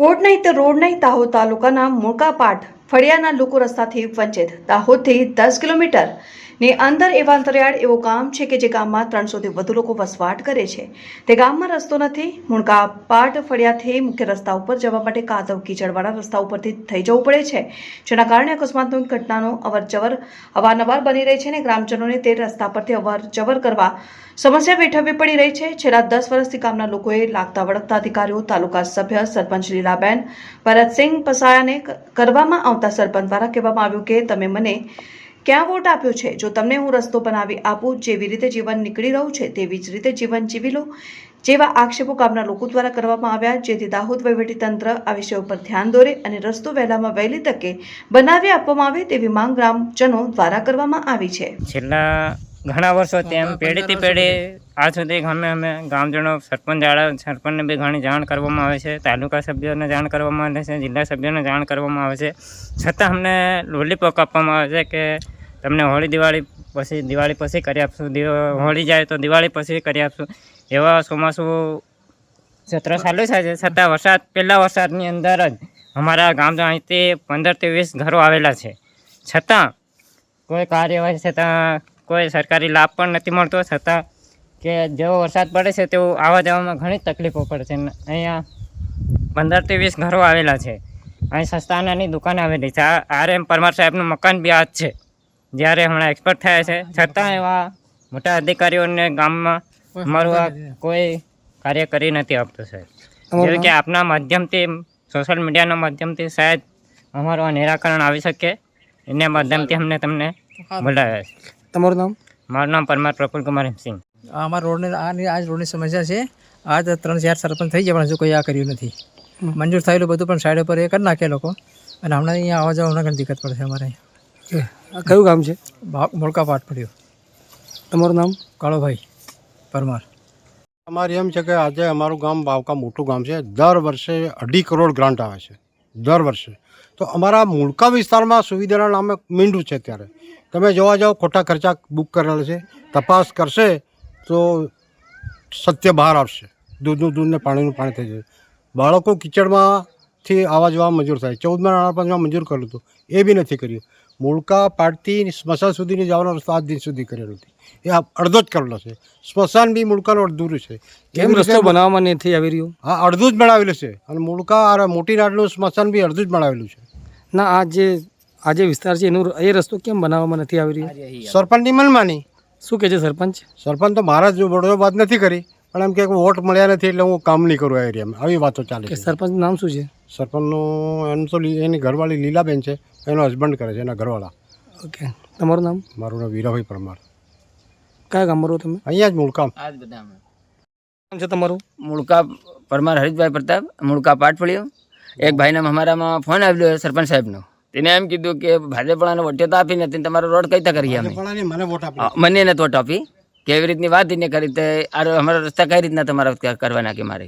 Vote નહીં તો road નહીં દાહોદ તાલુકાના મોકાપાટ ફળિયાના લોકો રસ્તાથી વંચિત. દાહોદથી દસ કિલોમીટર ની અંદર એવા અંતરિયાળ એવું ગામ છે કે જે ગામમાં ત્રણસોથી વધુ લોકો વસવાટ કરે છે. તે ગામમાં રસ્તો નથી. મુણકા પાટ ફળિયાથી મુખ્ય રસ્તા ઉપર જવા માટે કાદવ કીચડવાળા રસ્તા ઉપરથી થઈ જવું પડે છે. જેના કારણે અકસ્માતની ઘટનાનો અવરજવર અવારનવાર બની રહી છે અને ગ્રામજનોને તે રસ્તા પરથી અવરજવર કરવા સમસ્યા વેઠવવી પડી રહી છે. છેલ્લા દસ વર્ષથી ગામના લોકોએ લાગતા વળગતા અધિકારીઓ, તાલુકા સભ્ય, સરપંચ લીલાબેન, ભરતસિંહ પસાયાને કરવામાં આવતા સરપંચ દ્વારા કહેવામાં આવ્યું કે, તમે મને ક્યાં વોટ આપ્યો છે? જો તમને હું રસ્તો બનાવી આપું જેવી રીતે જીવન નીકળી રહ્યું છે તેવી જ રીતે જીવન જીવી લો. જેવા આક્ષેપો ગામના લોકો દ્વારા કરવામાં આવ્યા જેથી દાહોદ વહીવટીતંત્ર આ વિષય ઉપર ધ્યાન દોરે અને રસ્તો વહેલામાં વહેલી તકે બનાવી આપવામાં આવે તેવી માંગ ગ્રામજનો દ્વારા કરવામાં આવી છે. છેલ્લા ઘણા વર્ષો તેમ પેઢીથી પેઢી આજ સુધી અમે અમે ગામજનો સરપંચ જાળા સરપંચને બી ઘણી જાણ કરવામાં આવે છે, તાલુકા સભ્યોને જાણ કરવામાં આવે છે, જિલ્લા સભ્યોને જાણ કરવામાં આવે છે. છતાં અમને લોલીપોક આપવામાં આવે છે કે તમને હોળી દિવાળી પછી દિવાળી પછી કરી આપશું હોળી જાય તો દિવાળી પછી કરી આપશું. એવા ચોમાસું સત્ર ચાલુ થાય છે, છતાં વરસાદ, પહેલાં વરસાદની અંદર જ અમારા ગામ અહીંથી પંદરથી વીસ ઘરો આવેલા છે. છતાં કોઈ કાર્યવાહી છતાં કોઈ સરકારી લાભ પણ નથી મળતો, છતાં કે જેવો વરસાદ પડે છે તેવું આવવા જવામાં ઘણી તકલીફો પડે છે અહીંયા પંદરથી વીસ ઘરો આવેલા છે. અહીં સસ્તાનાની દુકાન આવેલી છે. આર એમ પરમાર સાહેબનું મકાન બી આ જ છે. જ્યારે હમણાં એક્સપર્ટ થયા છે. છતાં એવા મોટા અધિકારીઓને ગામમાં અમારું કોઈ કાર્ય કરી નથી આપતું સાહેબ. જેવું કે આપના માધ્યમથી સોશિયલ મીડિયાના માધ્યમથી શાયદ અમારું આ નિરાકરણ આવી શકે. એના માધ્યમથી અમને તમને બોલાવ્યા છે તમારું નામ? મારું નામ પરમાર પ્રફુલ કુમાર સિંહ. અમારા રોડને આની આજ રોડની સમસ્યા છે. આજ ત્રણ ચાર સરપંચ થઈ ગયા પણ હજુ કોઈ આ કર્યું નથી. મંજૂર થયેલું બધું પણ સાઈડ ઉપર એ કરી નાખે લોકો. અને હમણાં અહીંયા આવવા જવા હમણાં ઘણી દિક્કત પડશે અમારે કયું ગામ છે? મોડકા પાટ પડ્યો. તમારું નામ? કાળોભાઈ પરમાર. અમારે એમ છે કે આજે અમારું ગામ બાવકા મોટું ગામ છે. દર વર્ષે અઢી કરોડ ગ્રાન્ટ આવે છે. દર વર્ષે. તો અમારા મૂળકા વિસ્તારમાં સુવિધાના નામે મીંડું છે ત્યારે તમે જોવા જાઓ ખોટા ખર્ચા બુક કરેલા છે. તપાસ કરશે તો સત્ય બહાર આવશે. દૂધનું દૂધ ને પાણીનું પાણી થઈ જશે. બાળકો કિચડમાંથી આવવા જવા મંજૂર થાય. ચૌદમાં નાણાં પાંચમાં મંજૂર કરેલું હતું. એ બી નથી કર્યું. મૂળકા પાડતી સ્મશાન સુધીની જવાનો રસ્તો આજ દિન સુધી કરેલો નથી એ અડધો જ કરેલો છે. સ્મશાન બી મૂળકાનું અડધું છે. કેમ રસ્તો બનાવવામાં નથી આવી રહ્યો? હા અડધું જ બનાવેલું છે. અને મૂળકા આ મોટી નાડનું સ્મશાન બી અડધું જ બનાવેલું છે. ના આ જે આ જે વિસ્તાર છે એનો એ રસ્તો કેમ બનાવવામાં નથી આવી રહ્યો? સરપંચની મનમાની. શું કહે છે સરપંચ? સરપંચ તો મારા જ બળો વાત નથી કરી પણ એમ કે વોટ મળ્યા નથી એટલે હું કામ નહીં કરું આ એરિયામાં. આવી વાતો ચાલે છે. સરપંચનું નામ શું છે? સરપંચનું એમ તો એની ઘરવાળી લીલાબેન છે એનો હસબન્ડ કરે છે એના ઘરવાળા. ઓકે. તમારું નામ? મારું નામ વીરાભાઈ પરમાર. કયા ગામ રહો તમે? અહીંયા જ મુળકામ. નામ છે તમારું? મુળકા પરમાર હરીશભાઈ પ્રતાપ મુળકા પાઠ એક ભાઈના અમારામાં ફોન આવેલો સરપંચ સાહેબનો. તેને એમ કીધું કે ભાજપવાળાને વોટે તો આપી નથી તમારો રોડ કઈ રીતે કરીએ અમે? મને એને વોટ આપી. કેવી રીતની વાત એને કરી તે અમારા રસ્તા કઈ રીતના તમારા કરવા કરવાના કે મારે?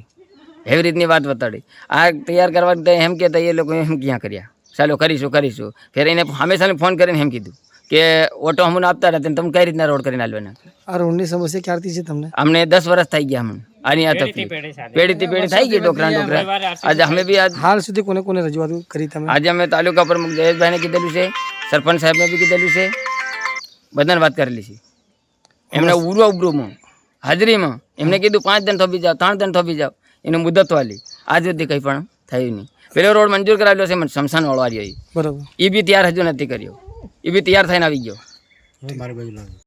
એવી રીતની વાત બતાડી આ તૈયાર કરવાની એમ કહેતા એ લોકો એમ ક્યાં કર્યા? ચાલો કરીશું કરીશું. ફેર એને હંમેશા ફોન કરીને એમ કીધું. કે ઓટો અમને આપતા હતા તમે કઈ રીતના રોડ કરીને આલવાના આ રોડની સમસ્યા ક્યારથી છે તમને? અમને દસ વર્ષ થઈ ગયા અમને. આની આ તકલીફ. પેઢીથી પેઢી થઈ ગઈ ડોકરા ડોકરા આજે અમે બી આજ હાલ સુધી કોને કોને રજૂઆત કરી તમે? આજે અમે તાલુકા પ્રમુખ જયેશભાઈને કીધેલું છે સરપંચ સાહેબને બી કીધેલું છે બધાને વાત કરેલી છે. એમને ઉરો ઉબરોમાં હાજરીમાં એમને કીધું પાંચ દન થોભી જાઓ ત્રણ દન થોભી જાઓ. એને મુદત વાલી. આજ સુધી કંઈ પણ થયું નહીં. પેલો રોડ મંજૂર કરાવેલો છે શમશાન વાળો એ. બરાબર. એ બી તૈયાર હજુ નથી કર્યો. એ બી તૈયાર થઈને આવી ગયો. મારી બાજુ